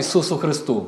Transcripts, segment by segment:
Ісусу Христу!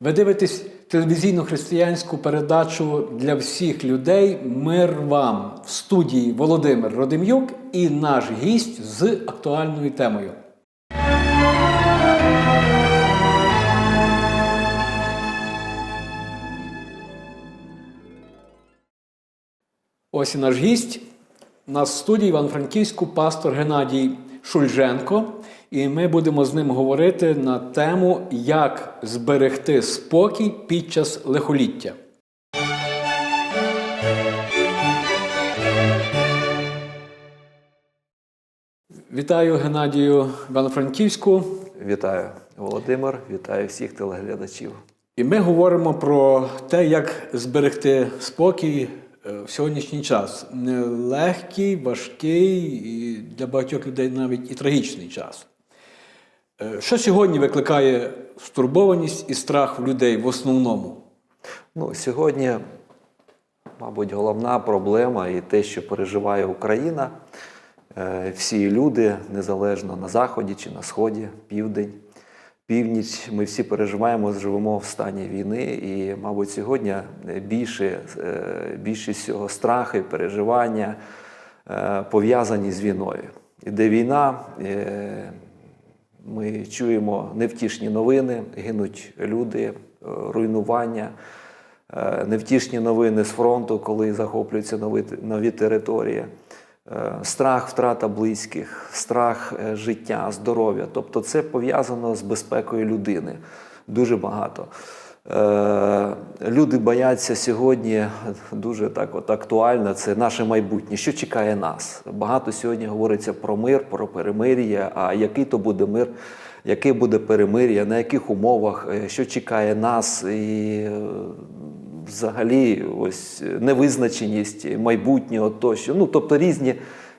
Ви дивитесь телевізійну християнську передачу для всіх людей Мир вам в студії Володимир Родим'юк і наш гість з актуальною темою. Ось і наш гість. У нас в студії Іван-Франківську пастор Геннадій Шульженко. І ми будемо з ним говорити на тему, як зберегти спокій під час лихоліття. Вітаю Геннадію Івано-Франківську. Вітаю, Володимир, вітаю всіх телеглядачів. І ми говоримо про те, як зберегти спокій в сьогоднішній час. Нелегкий, важкий і для багатьох людей навіть і трагічний час. Е, Що сьогодні викликає стурбованість і страх в людей в основному? Ну, сьогодні, мабуть, головна проблема і те, що переживає Україна, е, всі люди, незалежно на Заході чи на Сході, південь, північ, ми всі переживаємо, живемо в стані війни. І, мабуть, сьогодні більше, е, більшість всього страхи, переживання е, пов'язані з війною. Іде війна. е, Ми чуємо невтішні новини, гинуть люди, е, руйнування, е, невтішні новини з фронту, коли захоплюються нові, нові території, е, страх, втрата близьких, страх е, життя, здоров'я. Тобто це пов'язано з безпекою людини дуже багато. Е, Люди бояться сьогодні дуже так от актуально. Це наше майбутнє. Що чекає нас? Багато сьогодні говориться про мир, про перемир'я. А який то буде мир, яке буде перемир'я, на яких умовах, е, що чекає нас, і е, взагалі ось невизначеність майбутнього тощо. Ну тобто різні.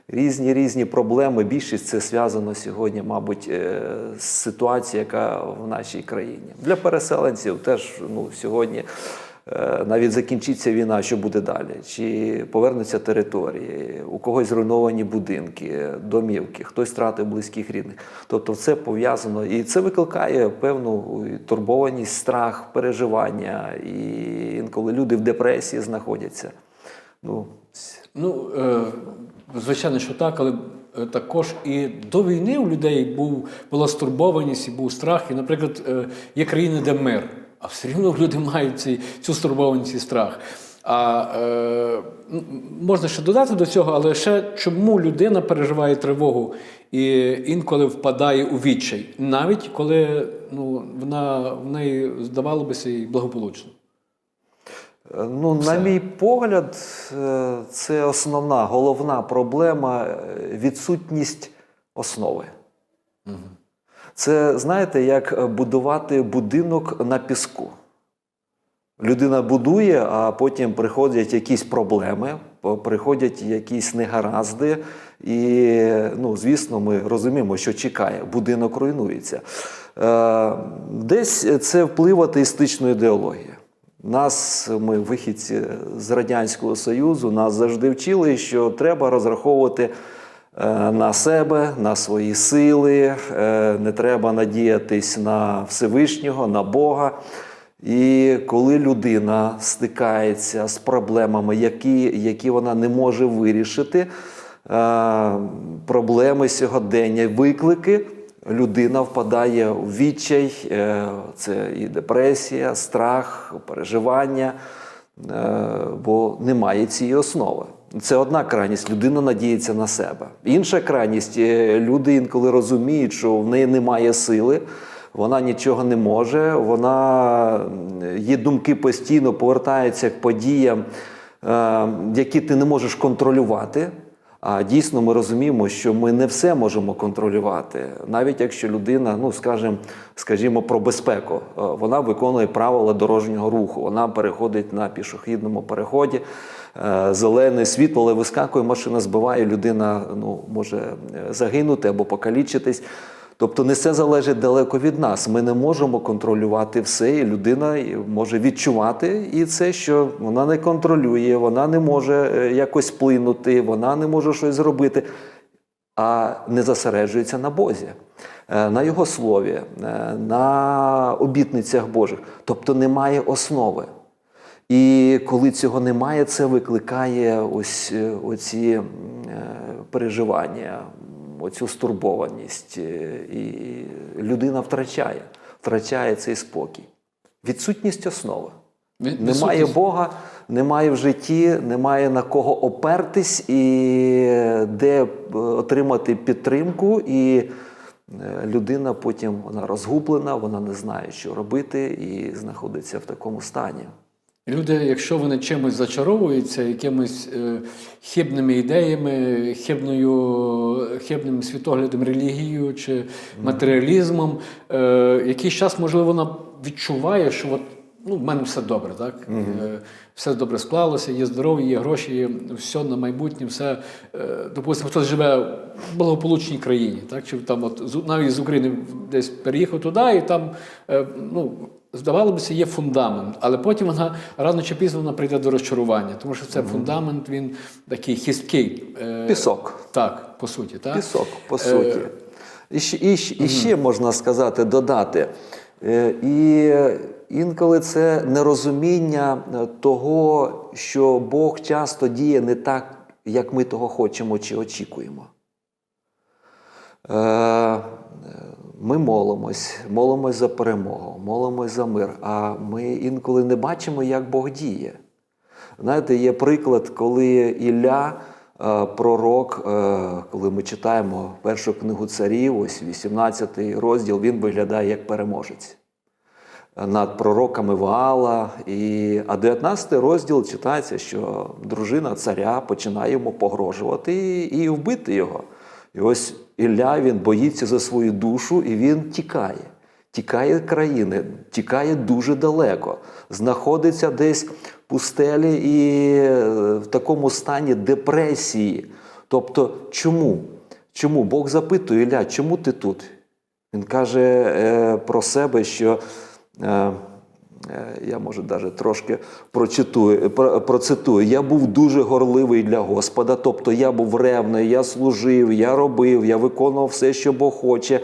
Різні різні проблеми. Більшість це зв'язано сьогодні, мабуть, е, з ситуацією, яка в нашій країні. Для переселенців теж ну, сьогодні е, навіть закінчиться війна, що буде далі? Чи повернуться території, у когось зруйновані будинки, домівки, хтось втратив близьких рідних. Тобто, це пов'язано і це викликає певну турбованість, страх, переживання. І інколи люди в депресії знаходяться. Ну, Ну, е, звичайно, що так, але е, також і до війни у людей був, була стурбованість і був страх. І, наприклад, е, є країни, де мир, а все рівно люди мають ці, цю стурбованість і страх. А е, можна ще додати до цього, але ще чому людина переживає тривогу і інколи впадає у відчай, навіть коли ну, вона в неї здавалося і благополучно. Ну, на мій погляд, е, це основна головна проблема е, відсутність основи. Це, знаєте, як будувати будинок на піску. Людина будує, а потім приходять якісь проблеми, приходять якісь негаразди. І, ну, звісно, ми розуміємо, що чекає, будинок руйнується. Е, Десь це вплив атеїстичної ідеології. Нас, ми вихідці з Радянського Союзу, нас завжди вчили, що треба розраховувати е, на себе, на свої сили, е, не треба надіятись на Всевишнього, на Бога. І коли людина стикається з проблемами, які, які вона не може вирішити, е, проблеми сьогодення, виклики, людина впадає у відчай, е, це і депресія, страх, переживання, е, бо немає цієї основи. Це одна крайність, людина надіється на себе. Інша крайність, е, люди інколи розуміють, що в неї немає сили, вона нічого не може, вона її думки постійно повертаються к подіям, е, які ти не можеш контролювати. А дійсно ми розуміємо, що ми не все можемо контролювати, навіть якщо людина, ну скажімо, скажімо про безпеку, Е, вона виконує правила дорожнього руху, вона переходить на пішохідному переході. е, Зелене світло, але вискакує, машина збиває, людина ну, може е, загинути або покалічитись. Тобто не все залежить далеко від нас. Ми не можемо контролювати все, і людина може відчувати і це, що вона не контролює, вона не може е, якось вплинути, вона не може щось зробити. а не зосереджується на Бозі, е, на Його слові, е, на обітницях Божих. Тобто немає основи. І коли цього немає, це викликає ось оці переживання, оцю стурбованість. е, І людина втрачає, втрачає цей спокій. Відсутність основи. Від- Немає відсутність. Бога, немає в житті, немає на кого опертись і де е, отримати підтримку. І е, людина потім вона розгублена, вона не знає, що робити, і знаходиться в такому стані. Люди, якщо вони чимось зачаровуються, якимись е, хибними ідеями, хибною, хибним світоглядом, релігією чи матеріалізмом, е, якийсь час, можливо, вона відчуває, що от, ну, в мене все добре, так? Е, все добре склалося, є здоров'я, є гроші, є все на майбутнє, все. Е, допустимо, хтось живе в благополучній країні, так? Чи там от, навіть з України десь переїхав туди, і там е, ну, здавалося б, є фундамент, але потім вона рано чи пізно вона прийде до розчарування, тому що це фундамент, він такий хисткий. е, Пісок. Так, по суті. Так? Пісок, по суті. І, ще- і, ще- і ще можна сказати, додати. Е, І інколи це нерозуміння е, того, що Бог часто діє не так, як ми того хочемо чи очікуємо. Е, Ми молимось, молимось за перемогу, молимось за мир, а ми інколи не бачимо, як Бог діє. Знаєте, є приклад, коли Ілля, е, пророк, е, коли ми читаємо першу книгу царів, ось 18 розділ, він виглядає як переможець над пророками Ваала. І, а 19 розділ читається, що дружина царя починає йому погрожувати і, і вбити його. І ось Ілля він боїться за свою душу і він тікає. Тікає країни, тікає дуже далеко, знаходиться десь в пустелі і е, в такому стані депресії. Тобто, чому? Чому? Бог запитує Ілля, чому ти тут? Він каже е, про себе, що я може навіть трошки прочитую, процитую. Я був дуже горливий для Господа, тобто я був ревний, я служив, я робив, я виконував все, що Бог хоче.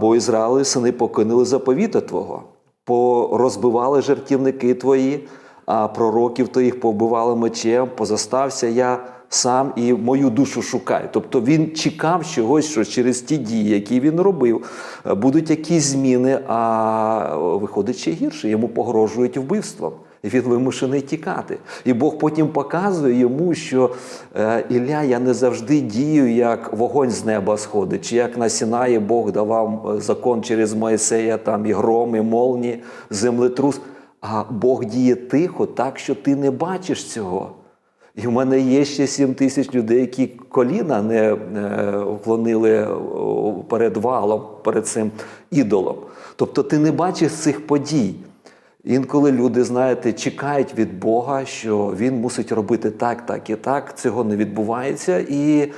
Бо Ізраїль сини покинули заповіта Твого, порозбивали жертівники твої, а пророків твоїх побивали мечем, позастався я сам і мою душу шукаю. Тобто він чекав чогось, що через ті дії, які він робив, е, будуть якісь зміни, а е, виходить ще гірше, йому погрожують вбивством. І він вимушений тікати. І Бог потім показує йому, що е, Ілля, я не завжди дію, як вогонь з неба сходить, чи як на Сінаї Бог давав закон через Моїсея, там і гром, і молні, землетрус. А Бог діє тихо, так що ти не бачиш цього. І в мене є ще 7 тисяч людей, які коліна не е, вклонили перед валом, перед цим ідолом. Тобто ти не бачиш цих подій. Інколи люди, знаєте, чекають від Бога, що він мусить робити так, так і так. Цього не відбувається, і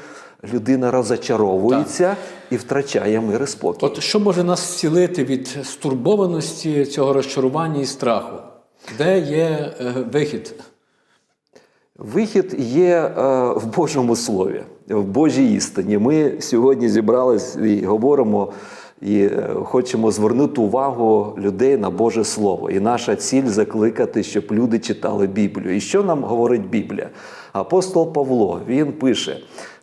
людина розочаровується і втрачає мир і спокій. От що може нас зцілити від стурбованості, цього розчарування і страху? Де є е, вихід? Вихід є е, в Божому Слові, в Божій істині. Ми сьогодні зібрались і говоримо і е, хочемо звернути увагу людей на Боже Слово. І наша ціль закликати, щоб люди читали Біблію. І що нам говорить Біблія? Апостол Павло він пише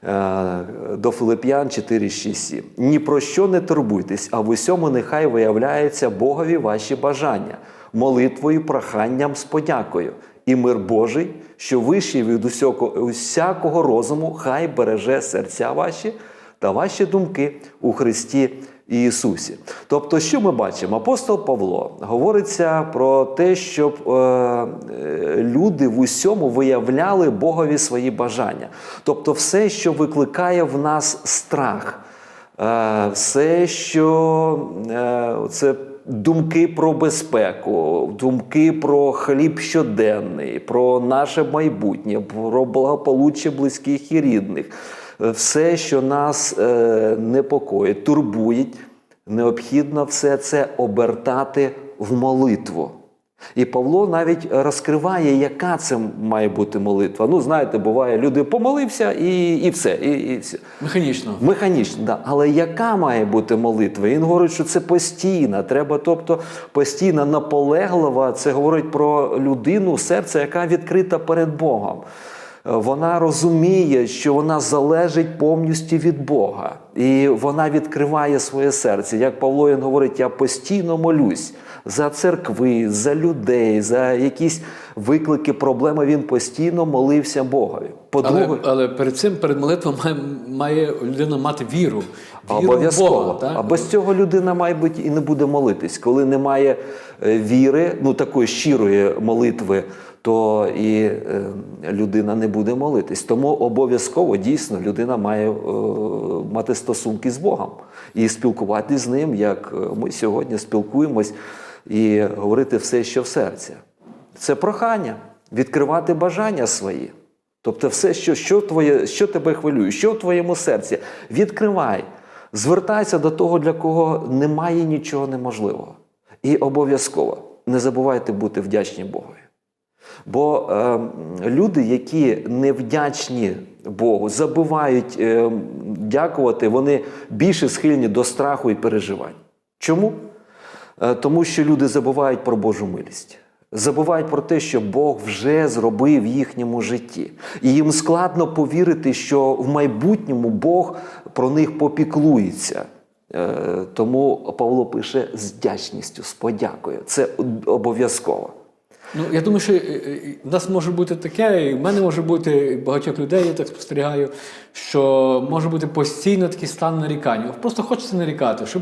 е, до Филип'ян 4, 6, 7. Ні про що не турбуйтесь, а в усьому нехай виявляється Богові ваші бажання, молитвою, проханням з подякою. І мир Божий, що вищий від усякого, розуму, хай береже серця ваші та ваші думки у Христі Ісусі. Тобто, що ми бачимо? Апостол Павло говориться про те, щоб е, е, люди в усьому виявляли Богові свої бажання. Тобто, все, що викликає в нас страх, е, все, що е, це думки про безпеку, думки про хліб щоденний, про наше майбутнє, про благополуччя близьких і рідних. Все, що нас е, непокоїть, турбує, необхідно все це обертати в молитву. І Павло навіть розкриває, яка це має бути молитва. Ну, знаєте, буває, люди помолився і, і все. І, і все. Механічно. Механічно, да. але яка має бути молитва? Він говорить, що це постійна. Треба, тобто постійна, наполеглива. Це говорить про людину, серце, яка відкрита перед Богом. Е, Вона розуміє, що вона залежить повністю від Бога, і вона відкриває своє серце. Як Павло він говорить, я постійно молюсь за церкви, за людей, за якісь виклики, проблеми. Він постійно молився Богові. По-друге, Але, але перед цим, перед молитвою, має, має людина мати віру. Віру Обов'язково. Бога. Так? А без цього людина, має бути, і не буде молитись. Коли немає е, віри, ну такої щирої молитви, то і е, людина не буде молитись. Тому обов'язково дійсно людина має е, мати стосунки з Богом і спілкуватися з ним, як е, ми сьогодні спілкуємось, і говорити все, що в серці. Це прохання, відкривати бажання свої. Тобто, все, що, що, твоє, що тебе хвилює, що в твоєму серці, відкривай, звертайся до того, для кого немає нічого неможливого. І обов'язково не забувайте бути вдячні Богові. Бо е, люди, які невдячні Богу, забувають е, дякувати, вони більше схильні до страху і переживань. Чому? Е, Тому що люди забувають про Божу милість. Забувають про те, що Бог вже зробив в їхньому житті. І їм складно повірити, що в майбутньому Бог про них попіклується. Е, Тому Павло пише з вдячністю, з подякою. Це обов'язково. Ну, я думаю, що е, е, в нас може бути таке, і в мене може бути, багатьох людей, я так спостерігаю, що може бути постійно такий стан нарікання. Просто хочеться нарікати, щоб,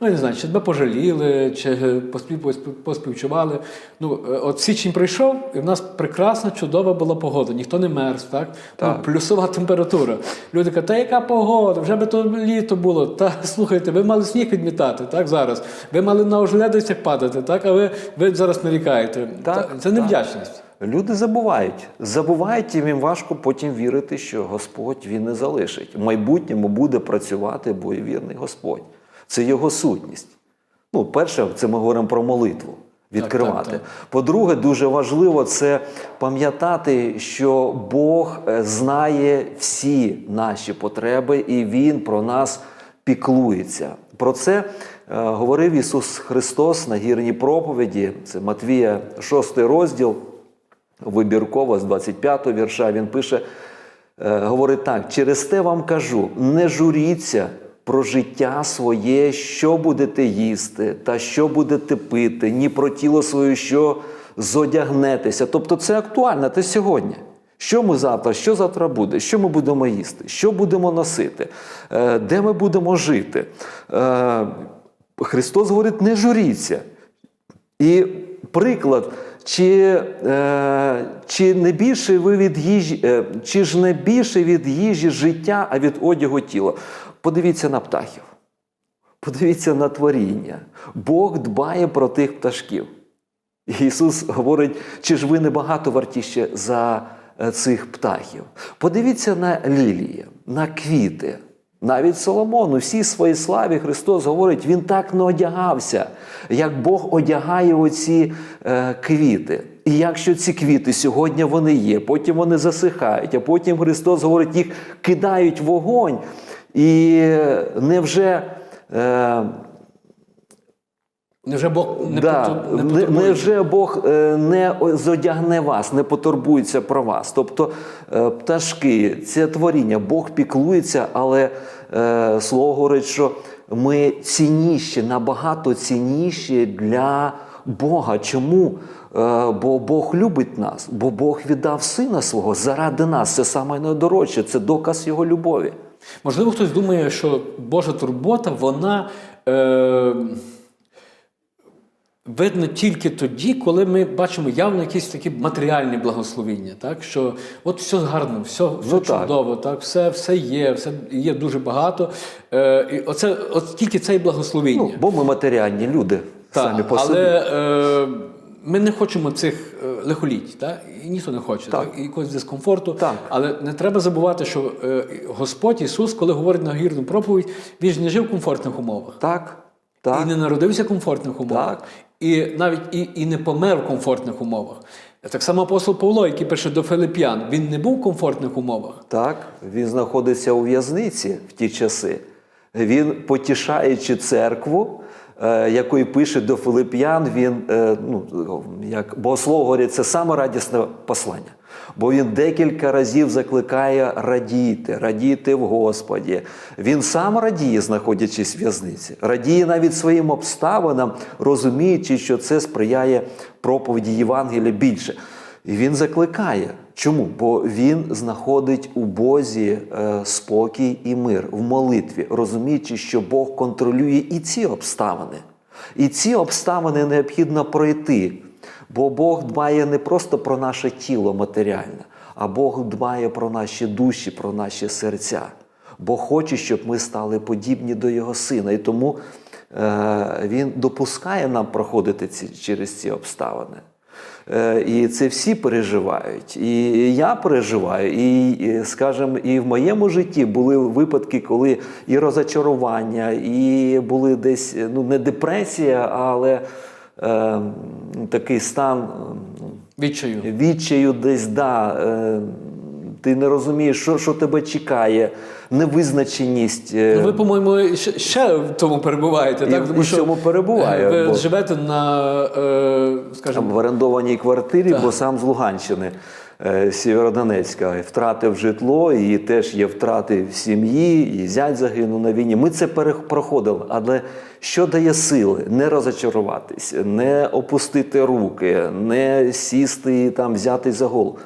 ну я не знаю, чи тебе пожаліли, чи поспів, поспів- поспівчували. Ну, е, от січень прийшов, і в нас прекрасна, чудова була погода. Ніхто не мерз, так? Так. Ну, плюсова температура. Люди кажуть, та яка погода? Вже би то літо було. Та слухайте, ви мали сніг відмітати, так зараз. Ви мали на ожеледицях падати, так, а ви, ви зараз нарікаєте. Так, Та- Це невдячність. Люди забувають. Забувають, і їм важко потім вірити, що Господь він не залишить. В майбутньому буде працювати боєвірний Господь. Це його сутність. Ну, перше, це ми говоримо про молитву. Відкривати. По-друге, дуже важливо це пам'ятати, що Бог е, знає всі наші потреби, і Він про нас піклується. Про це говорив Ісус Христос на гірній проповіді. Це Матвія, 6 розділ, вибірково з 25 вірша. Він пише, е, говорить так: через те вам кажу, не журіться про життя своє, що будете їсти, та що будете пити, ні про тіло своє, що зодягнетеся. Тобто це актуально, це сьогодні. Що ми завтра, що завтра буде, що ми будемо їсти, що будемо носити, е, де ми будемо жити. Христос говорить, не журіться. І приклад, чи, е, чи не більше ви від їжі, е, чи ж не більше від їжі життя, а від одягу тіла? Подивіться на птахів, подивіться на творіння. Бог дбає про тих пташків. Ісус говорить, чи ж ви не багато вартіще за е, цих птахів? Подивіться на лілії, на квіти. Навіть Соломон у всій своїй славі Христос говорить, він так не одягався, як Бог одягає оці е, квіти. І якщо ці квіти сьогодні вони є, потім вони засихають, а потім Христос говорить, їх кидають в вогонь. І невже е, Невже Бог не, да, потур- не не, невже Бог е, не зодягне вас, не потурбується про вас? Тобто е, пташки, це творіння, Бог піклується, але е, слово говорить, що ми цінніші, набагато цінніші для Бога. Чому? Бо Бог любить нас, бо Бог віддав сина свого заради нас. Це саме найдорожче, це доказ його любові. Можливо, хтось думає, що Божа турбота, вона е, видна тільки тоді, коли ми бачимо явно якісь такі матеріальні благословіння. Так? Що от все гарно, все, все Ну, чудово, так? Все, все є, все є дуже багато. Е, і оце, от тільки це і благословіння. Ну, бо ми матеріальні люди самі Так, по собі. але е, ми не хочемо цих е, лихоліть, так? і ніхто не хоче, так. Так. і якогось дискомфорту. Так. Але не треба забувати, що е, Господь Ісус, коли говорить на гірну проповідь, він ж не жив в комфортних умовах. Так. Так. і не народився в комфортних умовах, Так. і навіть і, і не помер в комфортних умовах. Так само апостол Павло, який пише до Филип'ян, він не був в комфортних умовах. Так, він знаходиться у в'язниці в ті часи. Він, потішаючи церкву, е, якої пише до Филип'ян, він, е, ну, як богослов говорить, це саме радісне послання. Бо він декілька разів закликає радіти, радіти в Господі. Він сам радіє, знаходячись в в'язниці, радіє навіть своїм обставинам, розуміючи, що це сприяє проповіді Євангелія більше. І він закликає. Чому? Бо він знаходить у Бозі е, спокій і мир в молитві, розуміючи, що Бог контролює і ці обставини. І ці обставини необхідно пройти. Бо Бог дбає не просто про наше тіло матеріальне, а Бог дбає про наші душі, про наші серця. Бог хоче, щоб ми стали подібні до Його Сина. І тому е, Він допускає нам проходити ці, через ці обставини. Е, І це всі переживають. І я переживаю. І, скажімо, і в моєму житті були випадки, коли і розочарування, і були десь ну не депресія, але е, такий стан е, Відчаю. відчаю десь, да, е, ти не розумієш, що, що тебе чекає, невизначеність. Ну, ви, по-моєму, ще, ще в тому перебуваєте, І- так? і в цьому перебуваю, е, Ви бо- живете на, е, там, в орендованій квартирі, бо сам з Луганщини, е, Сєвєродонецька, втратив житло, і теж є втрати в сім'ї, і зять загинув на війні. Ми це проходили. Але що дає сили? Не розочаруватись, не опустити руки, не сісти і там взяти за голову.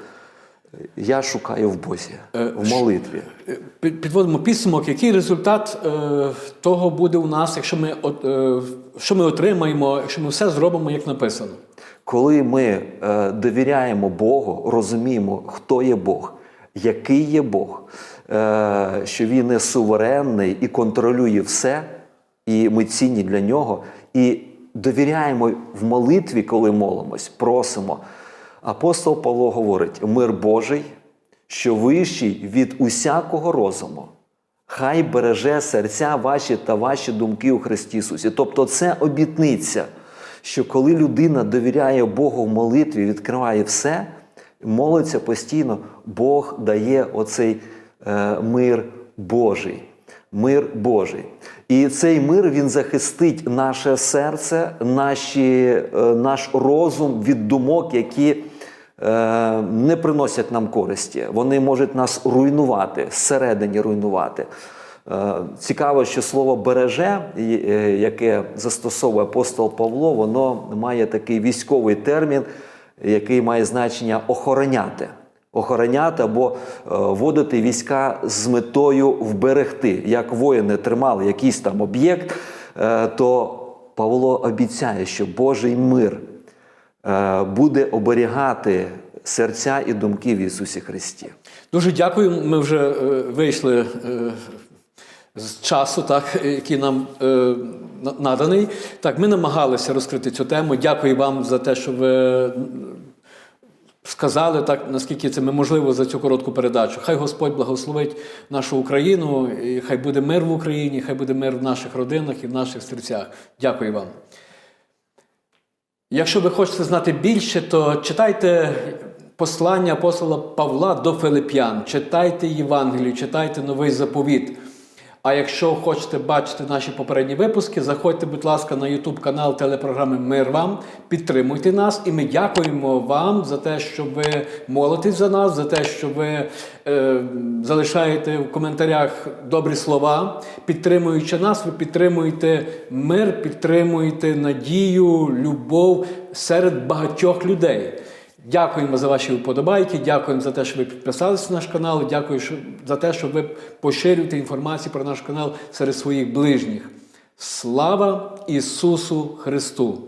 Я шукаю в Бозі, Е, в молитві. Е, підводимо підсумок, який результат е, того буде у нас, якщо ми, що ми отримаємо, якщо ми все зробимо, як написано. Коли ми довіряємо Богу, розуміємо, хто є Бог, який є Бог, що Він є суверенний і контролює все, і ми цінні для нього, і довіряємо в молитві, коли молимось, просимо. Апостол Павло говорить: мир Божий, що вищий від усякого розуму. Хай береже серця ваші та ваші думки у Христі Ісусі. Тобто, це обітниця, що коли людина довіряє Богу в молитві, відкриває все, молиться постійно, Бог дає оцей е, мир Божий. Мир Божий. І цей мир він захистить наше серце, наші, е, наш розум від думок, які е, не приносять нам користі. Вони можуть нас руйнувати, зсередині руйнувати. Е, Цікаво, що слово береже, е, яке застосовує апостол Павло, воно має такий військовий термін, який має значення охороняти. Охороняти або е, вводити війська з метою вберегти. Як воїни тримали якийсь там об'єкт, е, то Павло обіцяє, що Божий мир е, буде оберігати серця і думки в Ісусі Христі. Дуже дякую. Ми вже вийшли з часу, так, який нам е, наданий. Так, ми намагалися розкрити цю тему. Дякую вам за те, що ви сказали так, наскільки це можливо за цю коротку передачу. Хай Господь благословить нашу Україну, і хай буде мир в Україні, хай буде мир в наших родинах і в наших серцях. Дякую вам. Якщо ви хочете знати більше, то читайте послання апостола Павла до Филип'ян, читайте Євангелію, читайте новий заповіт. А якщо хочете бачити наші попередні випуски, заходьте, будь ласка, на YouTube канал телепрограми Мир вам, підтримуйте нас, і ми дякуємо вам за те, що ви молитесь за нас, за те, що ви е, залишаєте в коментарях добрі слова. Підтримуючи нас, ви підтримуєте мир, підтримуєте надію, любов серед багатьох людей. Дякуємо за ваші вподобайки, дякуємо за те, що ви підписалися на наш канал. Дякую за те, що ви поширюєте інформацію про наш канал серед своїх ближніх. Слава Ісусу Христу!